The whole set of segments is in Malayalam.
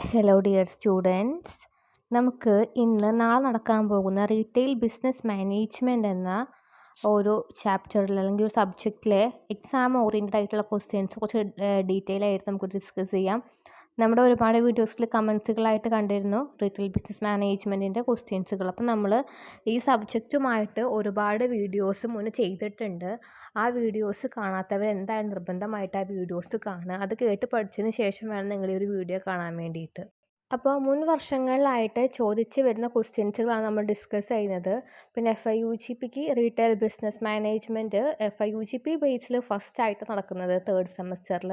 ഹലോ ഡിയർ സ്റ്റുഡൻസ് നമുക്ക് ഇന്ന് നാളെ നടക്കാൻ പോകുന്ന റീറ്റെയിൽ ബിസിനസ് മാനേജ്മെന്റ് എന്ന ഒരു ചാപ്റ്ററിൽ അല്ലെങ്കിൽ ഒരു സബ്ജക്റ്റിലെ എക്സാം ഓറിയന്റഡ് ആയിട്ടുള്ള ക്വസ്റ്റ്യൻസ് കുറച്ച് ഡീറ്റെയിൽ ആയിട്ട് നമുക്ക് ഡിസ്കസ് ചെയ്യാം. നമ്മുടെ ഒരുപാട് വീഡിയോസിൽ കമൻസുകളായിട്ട് കണ്ടിരുന്നു. റീറ്റെയിൽ ബിസിനസ് മാനേജ്മെന്റിന്റെ ക്വസ്റ്റ്യൻസുകൾ അപ്പം നമ്മൾ ഈ സബ്ജക്റ്റുമായിട്ട് ഒരുപാട് വീഡിയോസ് മുന്നേ ചെയ്തിട്ടുണ്ട്. ആ വീഡിയോസ് കാണാത്തവർ എന്തായാലും നിർബന്ധമായിട്ട് ആ വീഡിയോസ് കാണുക. അത് കേട്ട് പഠിച്ചതിന് ശേഷം വേണം നിങ്ങൾ ഈ ഒരു വീഡിയോ കാണാൻ വേണ്ടിയിട്ട്. അപ്പോൾ മുൻ വർഷങ്ങളിലായിട്ട് ചോദിച്ച് വരുന്ന ക്വസ്റ്റ്യൻസുകളാണ് നമ്മൾ ഡിസ്കസ് ചെയ്യുന്നത്. പിന്നെ F I U G pick retail business management F I U G P Basil first ആയിട്ട് നടക്കുന്നത് തേർഡ് സെമസ്റ്ററിൽ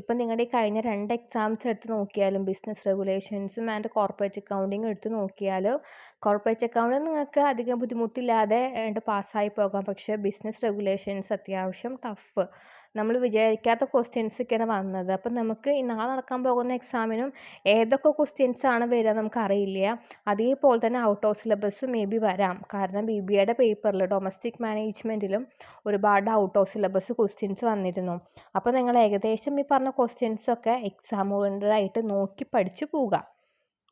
ഇപ്പം നിങ്ങളുടെ ഈ കഴിഞ്ഞ രണ്ട് എക്സാംസ് എടുത്ത് നോക്കിയാലും ബിസിനസ് റെഗുലേഷൻസും ആൻഡ് കോർപ്പറേറ്റ് അക്കൗണ്ടിങ് എടുത്ത് നോക്കിയാൽ കോർപ്പറേറ്റ് അക്കൗണ്ടിൽ നിങ്ങൾക്ക് അധികം ബുദ്ധിമുട്ടില്ലാതെ പാസ്സായി പോകാം. പക്ഷേ ബിസിനസ് റെഗുലേഷൻസ് അത്യാവശ്യം ടഫ് നമ്മൾ വിചാരിക്കാത്ത ക്വസ്റ്റ്യൻസൊക്കെയാണ് വന്നത്. അപ്പം നമുക്ക് നാളെ നടക്കാൻ പോകുന്ന എക്സാമിനും ഏതൊക്കെ ക്വസ്റ്റ്യൻസ് ആണ് വരിക നമുക്കറിയില്ല അതേപോലെ തന്നെ out of syllabus may be വരാം. കാരണം ബി ബി എയുടെ പേപ്പറിൽ ഡൊമസ്റ്റിക് മാനേജ്മെന്റിലും ഒരുപാട് ഔട്ട് ഓഫ് സിലബസ് ക്വസ്റ്റ്യൻസ് വന്നിരുന്നു. അപ്പോൾ നിങ്ങൾ ഏകദേശം ഈ പറഞ്ഞ ക്വസ്റ്റ്യൻസൊക്കെ എക്സാം ഓറിയന്റഡായിട്ട് നോക്കി പഠിച്ചു പോവുക.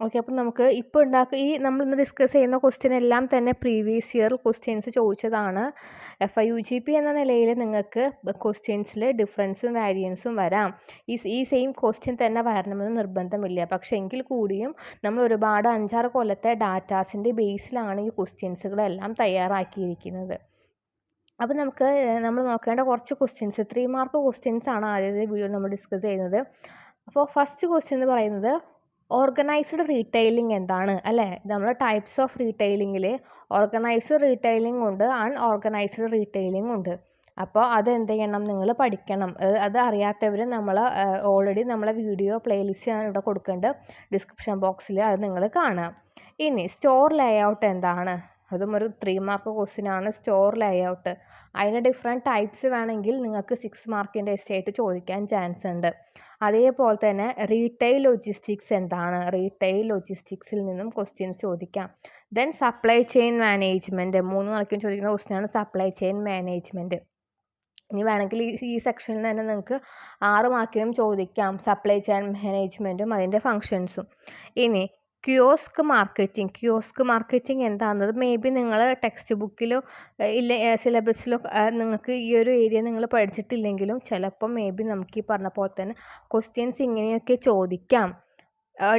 ഓക്കെ അപ്പം നമുക്ക് ഇപ്പോൾ ഉണ്ടാക്കുക ഈ നമ്മൾ ഇന്ന് ഡിസ്കസ് ചെയ്യുന്ന ക്വസ്റ്റ്യൻ എല്ലാം തന്നെ പ്രീവിയസ് ഇയർ ക്വസ്റ്റ്യൻസ് ചോദിച്ചതാണ്. F I U G P എന്ന നിലയിൽ നിങ്ങൾക്ക് ക്വസ്റ്റ്യൻസിൽ ഡിഫറൻസും വാരിയൻസും വരാം. ഈ ഈ സെയിം ക്വസ്റ്റ്യൻ തന്നെ വരണമെന്ന് നിർബന്ധമില്ല. പക്ഷേ എങ്കിൽ കൂടിയും നമ്മൾ ഒരുപാട് അഞ്ചാറ് കൊല്ലത്തെ ഡാറ്റാസിന്റെ ബേസിലാണ് ഈ ക്വസ്റ്റ്യൻസുകളെല്ലാം തയ്യാറാക്കിയിരിക്കുന്നത്. അപ്പോൾ നമുക്ക് നമ്മൾ നോക്കേണ്ട കുറച്ച് ക്വസ്റ്റ്യൻസ് ത്രീ മാർക്ക് ക്വസ്റ്റ്യൻസ് ആണ് ആദ്യത്തെ വീഡിയോ നമ്മൾ ഡിസ്കസ് ചെയ്യുന്നത്. അപ്പോൾ ഫസ്റ്റ് ക്വസ്റ്റ്യൻ എന്ന് പറയുന്നത് ഓർഗനൈസ്ഡ് റീറ്റെയിലിംഗ് എന്താണ്? അല്ലേ? നമ്മൾ ടൈപ്സ് ഓഫ് റീറ്റെയിലിങ്ങിൽ ഓർഗനൈസ്ഡ് റീറ്റെയിലിംഗ് ഉണ്ട് അൺഓർഗനൈസ്ഡ് റീറ്റെയിലിംഗ് ഉണ്ട്. അപ്പോൾ അത് എന്ത് ചെയ്യണം? നിങ്ങൾ പഠിക്കണം. അത് അറിയാത്തവർ നമ്മൾ ഓൾറെഡി നമ്മളെ വീഡിയോ പ്ലേലിസ്റ്റ് ഞാൻ ഇവിടെ കൊടുക്കേണ്ട ഡിസ്ക്രിപ്ഷൻ ബോക്സിൽ അത് നിങ്ങൾ കാണാം ഇനി സ്റ്റോർ ലേഔട്ട് എന്താണ്? അതും ഒരു ത്രീ മാർക്ക് ക്വസ്റ്റ്യൻ ആണ്. സ്റ്റോർ ലേഔട്ട് അതിന് ഡിഫറെന്റ് ടൈപ്സ് വേണമെങ്കിൽ നിങ്ങൾക്ക് സിക്സ് മാർക്കിന്റെ എസ് ആയിട്ട് ചോദിക്കാൻ ചാൻസ് ഉണ്ട്. അതേപോലെ തന്നെ റീറ്റെയിൽ ലോജിസ്റ്റിക്സ് എന്താണ് റീറ്റെയിൽ ലോജിസ്റ്റിക്സിൽ നിന്നും ക്വസ്റ്റ്യൻസ് ചോദിക്കാം. ദെൻ സപ്ലൈ ചെയിൻ മാനേജ്മെന്റ് മൂന്ന് മാർക്കിന് ചോദിക്കുന്ന ക്വസ്റ്റ്യനാണ് സപ്ലൈ ചെയിൻ മാനേജ്മെന്റ് ഇനി വേണമെങ്കിൽ ഈ ഈ സെക്ഷനിൽ തന്നെ നിങ്ങൾക്ക് ആറ് മാർക്കിനും ചോദിക്കാം സപ്ലൈ ചെയിൻ മാനേജ്മെന്റും അതിന്റെ ഫങ്ഷൻസും ഇനി ക്യോസ്ക് മാർക്കറ്റിംഗ് ക്യോസ്ക് മാർക്കറ്റിംഗ് എന്താണെന്നത് മേ ബി നിങ്ങൾ ടെക്സ്റ്റ് ബുക്കിലോ ഇല്ല സിലബസിലോ നിങ്ങൾക്ക് ഈ ഒരു ഏരിയ നിങ്ങൾ പഠിച്ചിട്ടില്ലെങ്കിലും ചിലപ്പോൾ മേ ബി നമുക്ക് ഈ പറഞ്ഞ പോലെ തന്നെ ക്വസ്റ്റ്യൻസ് ഇങ്ങനെയൊക്കെ ചോദിക്കാം.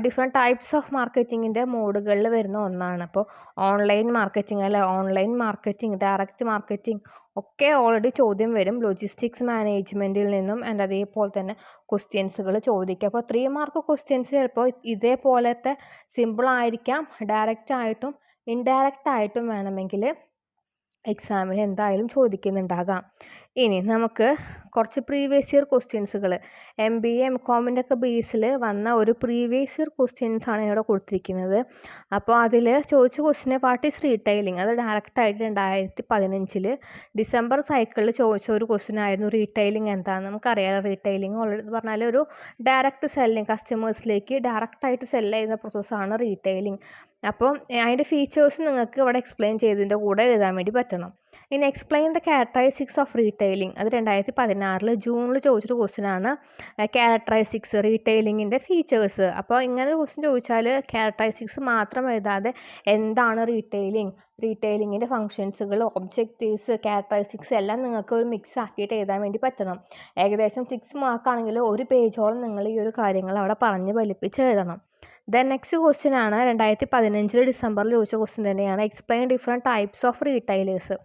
ഡിഫറെന്റ് ടൈപ്സ് ഓഫ് മാർക്കറ്റിങ്ങിന്റെ മോഡുകളിൽ വരുന്ന ഒന്നാണ്. അപ്പോൾ ഓൺലൈൻ മാർക്കറ്റിംഗ് അല്ലെ ഓൺലൈൻ മാർക്കറ്റിംഗ് ഡയറക്റ്റ് മാർക്കറ്റിംഗ് ഒക്കെ ഓൾറെഡി ചോദ്യം വരും. ലോജിസ്റ്റിക്സ് മാനേജ്മെന്റിൽ നിന്നും ആൻഡ് അതേപോലെ തന്നെ ക്വസ്റ്റ്യൻസുകൾ ചോദിക്കും. അപ്പോൾ ത്രീ മാർക്ക് ക്വസ്റ്റ്യൻസ് ചിലപ്പോൾ ഇതേപോലത്തെ സിമ്പിൾ ആയിരിക്കാം ഡയറക്റ്റ് ആയിട്ടും ഇൻഡയറക്റ്റ് ആയിട്ടും വേണമെങ്കിൽ എക്സാമിന് എന്തായാലും ചോദിക്കുന്നുണ്ടാകാം. ഇനി നമുക്ക് കുറച്ച് പ്രീവിയസ് ഇയർ ക്വസ്റ്റ്യൻസുകൾ എം ബി എ എം കോമിന്റെ ഒക്കെ ബേസിൽ വന്ന ഒരു പ്രീവിയസ് ഇയർ ക്വസ്റ്റ്യൻസ് ആണ് ഇവിടെ കൊടുത്തിരിക്കുന്നത്. അപ്പോൾ അതിൽ ചോദിച്ച ക്വസ്റ്റിനെ വാട്ട് ഈസ് റീറ്റെയിലിംഗ് അത് ഡയറക്റ്റായിട്ട് രണ്ടായിരത്തി പതിനഞ്ചിൽ ഡിസംബർ സൈക്കിളിൽ ചോദിച്ച ഒരു ക്വസ്റ്റ്യൻ ആയിരുന്നു റീറ്റെയിലിംഗ് എന്താണെന്ന് നമുക്കറിയാം റീറ്റെയിലിംഗ് ഓൾറെഡി പറഞ്ഞാൽ ഒരു ഡയറക്റ്റ് സെല്ലിംഗ് കസ്റ്റമേഴ്സിലേക്ക് ഡയറക്റ്റായിട്ട് സെല്ല് ചെയ്യുന്ന പ്രോസസ്സാണ് റീറ്റെയിലിംഗ് അപ്പോൾ അതിന്റെ ഫീച്ചേഴ്സ് നിങ്ങൾക്ക് ഇവിടെ എക്സ്പ്ലെയിൻ ചെയ്തതിന്റെ കൂടെ എഴുതാൻ വേണ്ടി പറ്റണം. ഇനി explain the characteristics of retailing അത് രണ്ടായിരത്തി പതിനാറിൽ ജൂണിൽ ചോദിച്ചൊരു ആണ് ക്യാരക്ടറൈസിക്സ് റീറ്റെയിലിങ്ങിന്റെ ഫീച്ചേഴ്സ് അപ്പോൾ ഇങ്ങനെ ഒരു ക്വസ്റ്റ്യൻ ചോദിച്ചാൽ ക്യാരക്ടറൈസിക്സ് മാത്രം എഴുതാതെ എന്താണ് റീറ്റെയിലിംഗ് റീറ്റെയിലിങ്ങിന്റെ ഫങ്ഷൻസുകൾ ഒബ്ജക്റ്റീവ്സ് ക്യാരക്ടറൈസിക്സ് എല്ലാം നിങ്ങൾക്ക് ഒരു മിക്സ് ആക്കിയിട്ട് എഴുതാൻ വേണ്ടി പറ്റണം. ഏകദേശം സിക്സ് മാർക്കാണെങ്കിൽ ഒരു പേജോളം നിങ്ങൾ ഈ ഒരു കാര്യങ്ങൾ അവിടെ പറഞ്ഞ് ഫലിപ്പിച്ച് എഴുതണം. ദെൻ നെക്സ്റ്റ് ക്വസ്റ്റ്യൻ ആണ്. രണ്ടായിരത്തി പതിനഞ്ചിൽ ഡിസംബറിൽ ചോദിച്ച ക്വസ്റ്റ്യൻ തന്നെയാണ്. Explain different types of retailers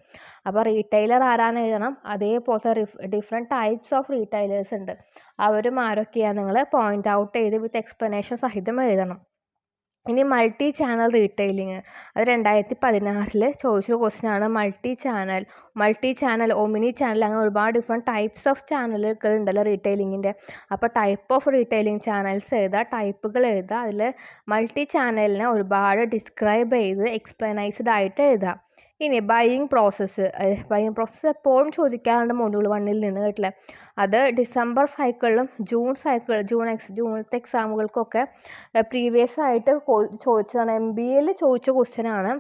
അപ്പോൾ റീറ്റൈലർ ആരാന്ന് എഴുതണം. അതേപോലത്തെ ഡിഫറെന്റ് ടൈപ്സ് ഓഫ് റീറ്റൈലേഴ്സ് ഉണ്ട്. അവരും ആരൊക്കെയാണ് നിങ്ങൾ പോയിന്റ് ഔട്ട് ചെയ്ത് വിത്ത് എക്സ്പ്ലനേഷൻ സഹിതം എഴുതണം. ഇനി മൾട്ടി ചാനൽ റീറ്റെയിലിംഗ് അത് രണ്ടായിരത്തി പതിനാറിൽ ചോദിച്ചൊരു ക്വസ്റ്റ്യനാണ് multi channel multi channel omni channel അങ്ങനെ ഒരുപാട് ഡിഫറെന്റ് ടൈപ്സ് ഓഫ് ചാനലുകൾ ഉണ്ടല്ലോ റീറ്റെയിലിങ്ങിന്റെ അപ്പോൾ ടൈപ്പ് ഓഫ് റീറ്റെയിലിംഗ് ചാനൽസ് എഴുതുക ടൈപ്പുകൾ എഴുതുക അതിൽ മൾട്ടി ചാനലിനെ ഒരുപാട് ഡിസ്ക്രൈബ് ചെയ്ത് എക്സ്പ്ലനൈസ്ഡ് ആയിട്ട് എഴുതുക ഇനി ബൈയിങ് പ്രോസസ്സ് ബൈയിങ് പ്രോസസ്സ് എപ്പോഴും ചോദിക്കാറുണ്ട് മൊഡ്യൂൾ വണ്ണിൽ നിന്ന് കേട്ടില്ലേ? അത് ഡിസംബർ സൈക്കിളിലും ജൂൺ സൈക്കിൾ ജൂൺ എക്സ് ജൂണത്തെ എക്സാമുകൾക്കൊക്കെ പ്രീവിയസ് ആയിട്ട് ചോദിച്ചതാണ്. എം ബി എയിൽ ചോദിച്ച ക്വസ്റ്റ്യനാണ്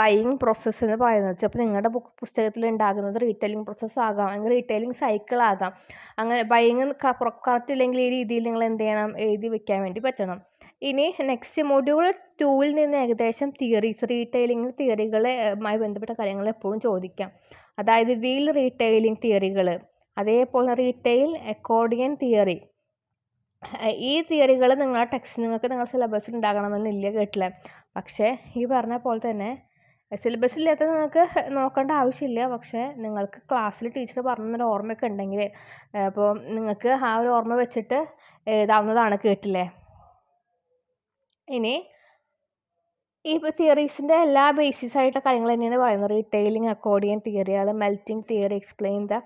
ബൈയിങ് പ്രോസസ്സ് എന്ന് പറയുന്നത്. അപ്പോൾ നിങ്ങളുടെ ബുക്ക് പുസ്തകത്തിൽ ഉണ്ടാകുന്നത് റീറ്റെയിലിംഗ് പ്രോസസ്സ് ആകാം അല്ലെങ്കിൽ റീറ്റെയിലിംഗ് സൈക്കിൾ ആകാം. അങ്ങനെ ബൈയിങ് കറക്റ്റ് ഇല്ലെങ്കിൽ ഈ രീതിയിൽ നിങ്ങൾ എന്ത് ചെയ്യണം? എഴുതി വെക്കാൻ വേണ്ടി പറ്റണം. ഇനി നെക്സ്റ്റ് മൊഡ്യൂൾ ടൂവിൽ നിന്ന് ഏകദേശം തിയറീസ് റീറ്റെയിലിംഗ് തിയറികളുമായി ബന്ധപ്പെട്ട കാര്യങ്ങൾ എപ്പോഴും ചോദിക്കാം. അതായത് വീൽ റീറ്റെയിലിംഗ് തിയറികൾ അതേപോലെ റീറ്റെയിൽ അക്കോർഡിയൻ തിയറി ഈ തിയറികൾ നിങ്ങളുടെ ടെക്സ്റ്റ് നിങ്ങൾക്ക് നിങ്ങളുടെ സിലബസിൽ ഉണ്ടാകണമെന്നില്ല കേട്ടില്ല? പക്ഷേ ഈ പറഞ്ഞ പോലെ തന്നെ സിലബസില്ലാത്ത നിങ്ങൾക്ക് നോക്കേണ്ട ആവശ്യമില്ല. പക്ഷേ നിങ്ങൾക്ക് ക്ലാസ്സിൽ ടീച്ചർ പറഞ്ഞൊരു ഓർമ്മയൊക്കെ ഉണ്ടെങ്കിൽ അപ്പോൾ നിങ്ങൾക്ക് ആ ഒരു ഓർമ്മ വെച്ചിട്ട് എഴുതാവുന്നതാണ് കേട്ടില്ലേ? ഇനി ഈ തിയറീസിന്റെ എല്ലാ ബേസിസ് ആയിട്ടുള്ള കാര്യങ്ങൾ തന്നെയാണ് പറയുന്നത്. റീറ്റെയിലിംഗ് അക്കോർഡിയൻ തിയറികൾ മെൽറ്റിംഗ് തിയറി എക്സ്പ്ലെയിൻ ദ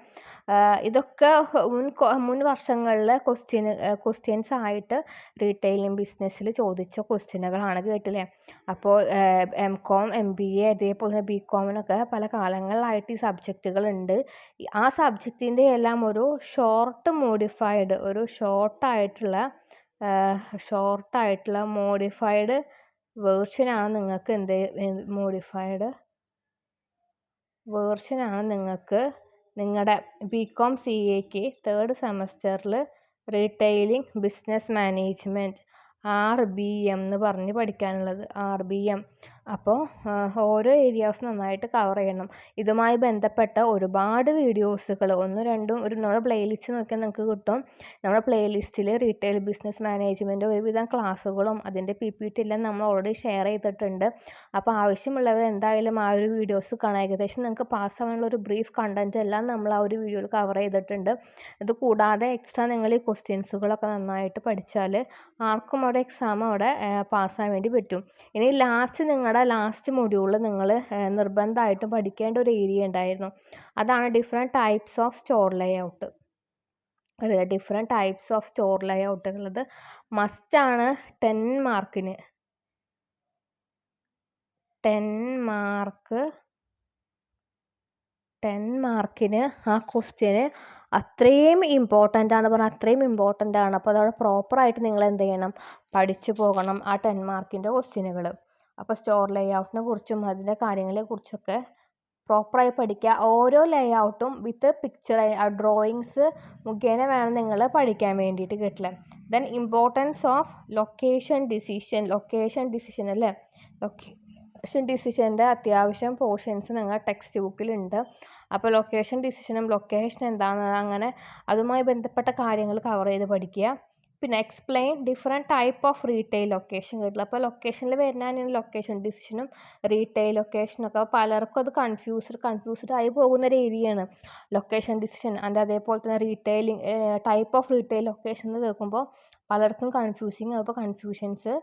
ഇതൊക്കെ മുൻ മുൻ വർഷങ്ങളിൽ ക്വസ്റ്റ്യൻ ക്വസ്റ്റ്യൻസ് ആയിട്ട് റീറ്റെയിലിംഗ് ബിസിനസ്സിൽ ചോദിച്ച ക്വസ്റ്റ്യനുകളാണ് കേട്ടില്ലേ? അപ്പോൾ M Com M B A അതേപോലെ തന്നെ ബി കോമിനൊക്കെ പല കാലങ്ങളിലായിട്ട് ഈ സബ്ജക്റ്റുകളുണ്ട് ആ സബ്ജക്റ്റിന്റെ എല്ലാം ഒരു ഷോർട്ട് മോഡിഫൈഡ് ഒരു ഷോർട്ടായിട്ടുള്ള ഷോർട്ടായിട്ടുള്ള മോഡിഫൈഡ് വേർഷനാണ് നിങ്ങൾക്ക് എന്ത് മോഡിഫൈഡ് വേർഷനാണ് നിങ്ങൾക്ക് നിങ്ങളുടെ ബി കോം സി എക്ക് തേർഡ് സെമസ്റ്ററിൽ retailing business management R B M എന്ന് പറഞ്ഞ് പഠിക്കാനുള്ളത്. ആർ ബി എം അപ്പോൾ ഓരോ ഏരിയാസ് നന്നായിട്ട് കവർ ചെയ്യണം. ഇതുമായി ബന്ധപ്പെട്ട ഒരുപാട് വീഡിയോസുകൾ ഒന്നും രണ്ടും ഒരു നമ്മുടെ പ്ലേലിസ്റ്റ് നോക്കിയാൽ നിങ്ങൾക്ക് കിട്ടും. നമ്മുടെ പ്ലേലിസ്റ്റിൽ റീറ്റെയിൽ ബിസിനസ് മാനേജ്മെന്റ് ഒരുവിധം ക്ലാസ്സുകളും അതിന്റെ പി പി ടി എല്ലാം നമ്മൾ ഓൾറെഡി ഷെയർ ചെയ്തിട്ടുണ്ട്. അപ്പോൾ ആവശ്യമുള്ളവർ എന്തായാലും ആ ഒരു വീഡിയോസ് കാണാം. ഏകദേശം നിങ്ങൾക്ക് പാസ് ആവാനുള്ള ഒരു ബ്രീഫ് കണ്ടന്റ് എല്ലാം നമ്മൾ ആ ഒരു വീഡിയോയിൽ കവർ ചെയ്തിട്ടുണ്ട്. ഇത് കൂടാതെ എക്സ്ട്രാ നിങ്ങൾ ഈ ക്വസ്റ്റ്യൻസുകളൊക്കെ നന്നായിട്ട് പഠിച്ചാൽ ആർക്കും അവിടെ എക്സാം അവിടെ പാസ്സാൻ വേണ്ടി പറ്റും. ഇനി ലാസ്റ്റ് നിങ്ങളുടെ ലാസ്റ്റ് മൊഡ്യൂളിൽ നിങ്ങൾ നിർബന്ധമായിട്ടും പഠിക്കേണ്ട ഒരു ഏരിയ ഉണ്ടായിരുന്നു. അതാണ് different types of store layout different types of store ലേഔട്ടുകളത് മസ്റ്റാണ് ടെൻ മാർക്കിന് ടെൻ മാർക്ക് ടെൻ മാർക്കിന് ആ ക്വസ്റ്റ്യന് അത്രയും ഇമ്പോർട്ടന്റ് ആണ്. പറഞ്ഞാൽ അത്രയും ഇമ്പോർട്ടന്റ് ആണ്. അപ്പോൾ അതവിടെ പ്രോപ്പറായിട്ട് നിങ്ങൾ എന്ത് ചെയ്യണം? പഠിച്ചു പോകണം ആ ടെൻ മാർക്കിന്റെ ക്വസ്റ്റ്യനുകൾ അപ്പോൾ സ്റ്റോർ ലേഔട്ടിനെ കുറിച്ചും അതിന്റെ കാര്യങ്ങളെ കുറിച്ചൊക്കെ പ്രോപ്പറായി പഠിക്കുക ഓരോ ലേഔട്ടും വിത്ത് പിക്ചർ ഡ്രോയിങ്സ് മുഖേന വേണം നിങ്ങൾ പഠിക്കാൻ വേണ്ടിയിട്ട് കിട്ടില്ല then importance of location decision location decision അല്ലേ? ലൊക്കേഷൻ ഡിസിഷന്റെ അത്യാവശ്യം പോർഷൻസ് നിങ്ങൾ ടെക്സ്റ്റ് ബുക്കിലുണ്ട് അപ്പോൾ ലൊക്കേഷൻ ഡിസിഷനും ലൊക്കേഷൻ എന്താണ് അങ്ങനെ അതുമായി ബന്ധപ്പെട്ട കാര്യങ്ങൾ കവർ ചെയ്ത് പഠിക്കുക പിന്നെ explain different type of retail location കേട്ടില്ല? അപ്പോൾ ലൊക്കേഷനിൽ വരുന്നതിന് ലൊക്കേഷൻ ഡിസിഷനും റീറ്റെയിൽ ലൊക്കേഷനൊക്കെ പലർക്കും അത് കൺഫ്യൂസ്ഡ് കൺഫ്യൂസ്ഡ് ആയി പോകുന്ന ഒരു ഏരിയയാണ് ലൊക്കേഷൻ ഡിസിഷൻ അതിന്റെ അതേപോലെ തന്നെ retailing type of retail location എന്ന് കേൾക്കുമ്പോൾ പലർക്കും കൺഫ്യൂസിങ് അപ്പോൾ കൺഫ്യൂഷൻസ്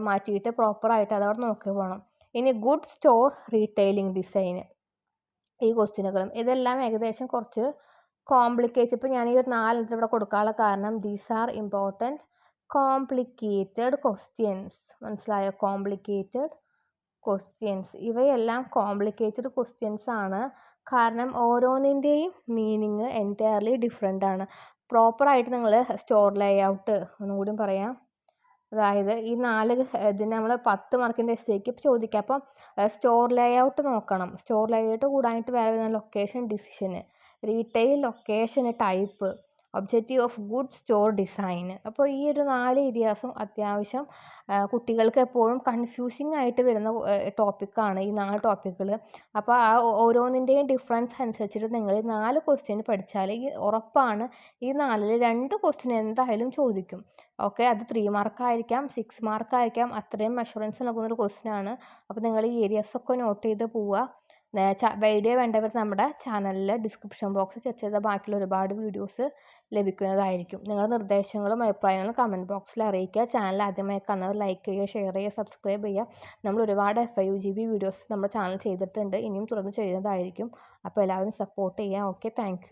മാറ്റിയിട്ട് പ്രോപ്പറായിട്ട് അതവിടെ നോക്കി പോകണം ഇനി ഗുഡ് സ്റ്റോർ റീറ്റെയിലിംഗ് ഡിസൈന് ഈ ക്വസ്റ്റ്യനുകളും ഇതെല്ലാം ഏകദേശം കുറച്ച് കോംപ്ലിക്കേറ്റ് ഇപ്പോൾ ഞാൻ ഈ ഒരു നാലെണ്ണത്തിൽ ഇവിടെ കൊടുക്കാനുള്ള കാരണം these are important complicated questions മനസ്സിലായോ? കോംപ്ലിക്കേറ്റഡ് ക്വസ്റ്റ്യൻസ് ഇവയെല്ലാം കോംപ്ലിക്കേറ്റഡ് ക്വസ്റ്റ്യൻസ് ആണ്. കാരണം ഓരോന്നിന്റെയും മീനിങ് എന്റയർലി ഡിഫറെന്റ് ആണ്. പ്രോപ്പറായിട്ട് നിങ്ങൾ സ്റ്റോർ ലേഔട്ട് ഒന്നുകൂടി പറയാം. അതായത് ഈ നാല് ഇതിന് നമ്മൾ പത്ത് മാർക്കിന്റെ എസ്സേക്ക് ചോദിക്കാം. അപ്പം സ്റ്റോർ ലേഔട്ട് നോക്കണം. സ്റ്റോർ ലേഔട്ട് കൂടാനായിട്ട് വേറെ location ഡിസിഷന് retail location type objective of good store design അപ്പോൾ ഈ ഒരു നാല് ഏരിയാസും അത്യാവശ്യം കുട്ടികൾക്ക് എപ്പോഴും കൺഫ്യൂസിങ് ആയിട്ട് വരുന്ന ടോപ്പിക്കാണ് ഈ നാല് ടോപ്പിക്കുകൾ അപ്പോൾ ആ ഓരോന്നിന്റെയും ഡിഫറൻസ് അനുസരിച്ചിട്ട് നിങ്ങൾ ഈ നാല് ക്വസ്റ്റ്യൻ പഠിച്ചാൽ ഈ ഉറപ്പാണ് ഈ നാലിൽ രണ്ട് ക്വസ്റ്റ്യൻ എന്തായാലും ചോദിക്കും. ഓക്കെ അത് ത്രീ മാർക്കായിരിക്കാം സിക്സ് മാർക്കായിരിക്കാം അത്രയും മെഷറൻസ് നൽകുന്നൊരു ക്വസ്റ്റ്യൻ ആണ്. അപ്പോൾ നിങ്ങൾ ഈ ഏരിയാസൊക്കെ നോട്ട് ചെയ്ത് പോവുക. വീഡിയോ വേണ്ടവർ നമ്മുടെ ചാനലിലെ ഡിസ്ക്രിപ്ഷൻ ബോക്സ് ചെക്ക് ചെയ്ത ബാക്കിയുള്ള ഒരുപാട് വീഡിയോസ് ലഭിക്കുന്നതായിരിക്കും. നിങ്ങളുടെ നിർദ്ദേശങ്ങളും അഭിപ്രായങ്ങളും കമന്റ് ബോക്സിൽ അറിയിക്കുക. ചാനൽ ആദ്യമായി കാണുന്നവർ ലൈക്ക് ചെയ്യുക ഷെയർ ചെയ്യുക സബ്സ്ക്രൈബ് ചെയ്യുക. നമ്മൾ ഒരുപാട് F I U G B videos നമ്മുടെ ചാനൽ ചെയ്തിട്ടുണ്ട്. ഇനിയും തുടർന്ന് ചെയ്യുന്നതായിരിക്കും. അപ്പോൾ എല്ലാവരും സപ്പോർട്ട് ചെയ്യുക. Okay thank